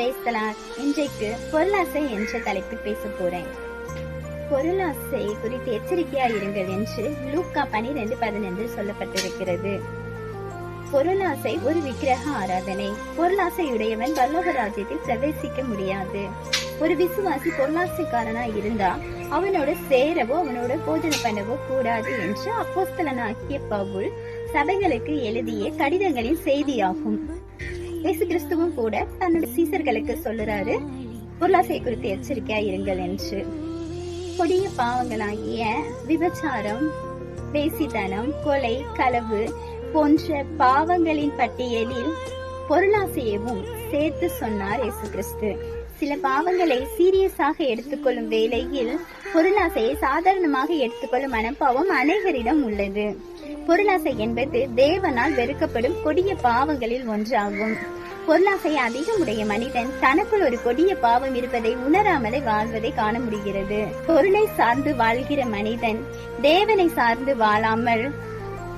பிரேஸ்தலார் இன்றைக்கு பொருளாசை என்ற தலைப்பில் பேச போறேன். பொருளாசை குறித்து எச்சரிக்கையா இருங்கள் என்று லூக்கா பனிரெண்டு பதினெண்டு சொல்லப்பட்டிருக்கிறது. பொருளாசை ஒரு விக்கிரக ஆராதனை. பொருளாசையுடையவன் பல்லவ ராஜ்யத்தில் பிரவேசிக்க முடியாது. ஒரு விசுவாசி பொருளாசைக்காரனா இருந்தா அவனோட சேரவோ அவனோட போஜனை பண்ணவோ கூடாது என்று அப்போஸ்தலனாகிய பவுல் சபைகளுக்கு எழுதிய கடிதங்களின் செய்தியாகும். இயேசு கிறிஸ்துவும் கூட தன்னுடைய சீசர்களுக்கு சொல்லுறாரு பொருளாசை குறித்து எச்சரிக்கையா இருங்கள் என்று. கொடிய பாவங்களாகிய விபச்சாரம் பேசித்தனம் கொலை களவு போன்ற பாவங்களின் பட்டியலில் பொருளாசையவும் சேர்த்து சொன்னார் இயேசு கிறிஸ்து சில பாவங்களை சீரியஸாக எடுத்துக்கொள்ளும் வேளையில் பொருளாசையை சாதாரணமாக எடுத்துக்கொள்ளும் மனப்பாவம் அநேகரிடம் உள்ளது. பொருளாசை என்பது தேவனால் வெறுக்கப்படும் கொடிய பாவங்களில் ஒன்றாகும். பொருளாசை அதிகமுடைய மனிதன் தனக்குள் ஒரு கொடிய பாவம் இருப்பதை உணராமலே வாழ்வதை காண முடிகிறது. பொருளை சார்ந்து வாழ்கிற மனிதன் தேவனை சார்ந்து வாழாமல்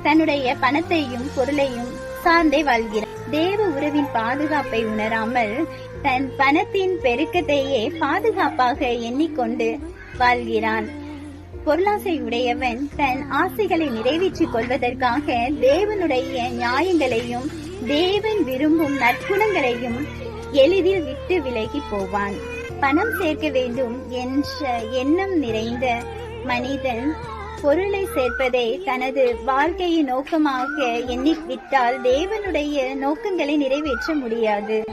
தன்னுடைய பணத்தையும் பொருளையும் சார்ந்தே வாழ்கிறான் தேவ உறவின் பாதுகாப்பை உணராமல் தன் பணத்தின் பெருக்கத்தையே பாதுகாப்பாக எண்ணிக்கொண்டு வாழ்கிறான். பொருளாசை உடையவன் தன் ஆசைகளை நிறைவேற்றிக் கொள்வதற்காக தேவனுடைய நியாயங்களையும் தேவன் விரும்பும் நற்குணங்களையும் எளிதில் விட்டு விலகி போவான். பணம் சேர்க்க வேண்டும் என்ற எண்ணம் நிறைந்த மனிதன் பொருளை சேர்ப்பதை தனது வாழ்க்கையின் நோக்கமாக எண்ணிவிட்டால் தேவனுடைய நோக்கங்களை நிறைவேற்ற முடியாது.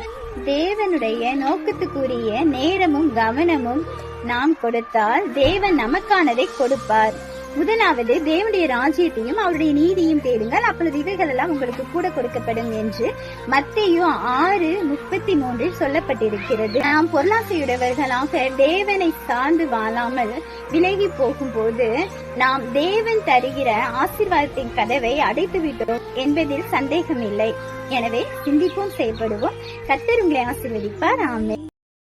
தேவனுடைய நோக்கத்துக்குரிய நேரமும் கவனமும் நாம் கொடுத்தால் தேவன் நமக்கானதை கொடுப்பார். முதலாவது தேவனுடைய ராஜ்யத்தையும் அவருடைய நீதியும் தேடுங்கள். அப்பொழுது இவைகள் எல்லாம் உங்களுக்கு கூட கொடுக்கப்படும் என்று மத்தையும் ஆறு முப்பத்தி மூன்றில் சொல்லப்பட்டிருக்கிறது. நாம் பொருளாசையுடையவர்களாக தேவனை சார்ந்து வாழாமல் விலகி போகும்போது நாம் தேவன் தருகிற ஆசீர்வாதத்தின் கதவை அடைத்து விட்டோம் என்பதில் சந்தேகமில்லை. எனவே சிந்திப்போம் செயல்படுவோம். கத்தர் உங்களை ஆசீர்வதிப்பார். ஆமே